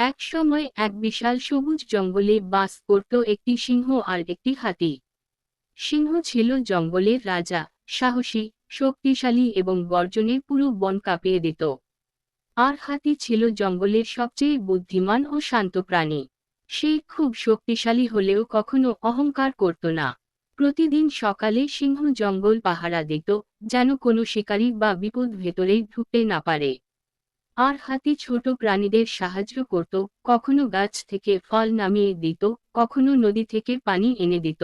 এক সময় এক বিশাল সবুজ জঙ্গলে বাস করত একটি সিংহ আর একটি হাতি। সিংহ ছিল জঙ্গলের রাজা, সাহসী, শক্তিশালী এবং গর্জনে পুরো বন কাঁপিয়ে দিত। আর হাতি ছিল জঙ্গলের সবচেয়ে বুদ্ধিমান ও শান্ত প্রাণী। সে খুব শক্তিশালী হলেও কখনো অহংকার করত না। প্রতিদিন সকালে সিংহ জঙ্গল পাহারা দিত, যেন কোনো শিকারী বা বিপদ ভেতরেই ঢুকতে না পারে। আর হাতি ছোট প্রাণীদের সাহায্য করত, কখনো গাছ থেকে ফল নামিয়ে দিত, কখনো নদী থেকে পানি এনে দিত।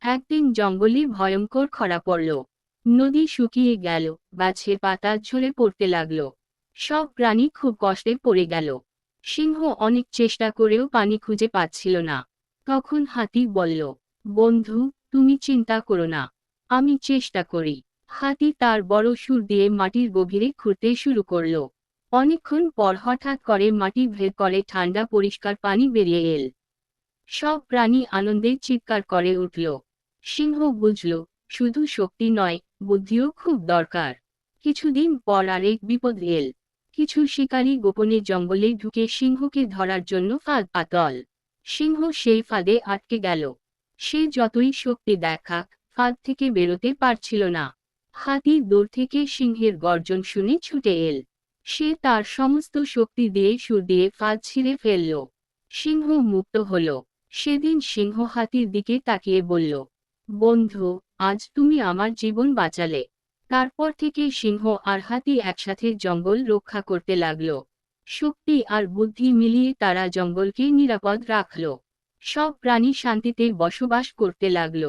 একদিন জঙ্গলে ভয়ঙ্কর খরা পড়ল। নদী শুকিয়ে গেল গাছের পাতা ঝরে পড়তে লাগল। সব প্রাণী খুব কষ্টে পড়ে গেল। সিংহ অনেক চেষ্টা করেও পানি খুঁজে পাচ্ছিল না। তখন হাতি বলল, বন্ধু, তুমি চিন্তা করো না। আমি চেষ্টা করি। হাতি তার বড় সুর দিয়ে মাটির গভীরে খুঁড়তে শুরু করল। অনেকক্ষণ পর হঠাৎ করে মাটি ভেদ করে ঠান্ডা পরিষ্কার পানি বেরিয়ে এল। সব প্রাণী আনন্দে চিৎকার করে উঠল। সিংহ বুঝল, শুধু শক্তি নয়, বুদ্ধিও খুব দরকার। কিছুদিন পর আরেক বিপদ এল। কিছু শিকারী গোপনে জঙ্গলে ঢুকে সিংহকে ধরার জন্য ফাঁদ পাতল। সিংহ সেই ফাঁদে আটকে গেল। সে যতই শক্তি দেখাক ফাঁদ থেকে বেরোতে পারছিল না। হাতি দূর থেকে সিংহের গর্জন শুনে ছুটে এল। সে তার সমস্ত শক্তি দিয়ে সুর দিয়ে ফাঁদ ছিঁড়ে ফেলল। সিংহ মুক্ত হল। সেদিন সিংহ হাতির দিকে তাকিয়ে বলল, বন্ধু, আজ তুমি আমার জীবন বাঁচালে তারপর থেকে সিংহ আর হাতি একসাথে জঙ্গল রক্ষা করতে লাগল। শক্তি আর বুদ্ধি মিলিয়ে তারা জঙ্গলকে নিরাপদ রাখল। সব প্রাণী শান্তিতে বসবাস করতে লাগল।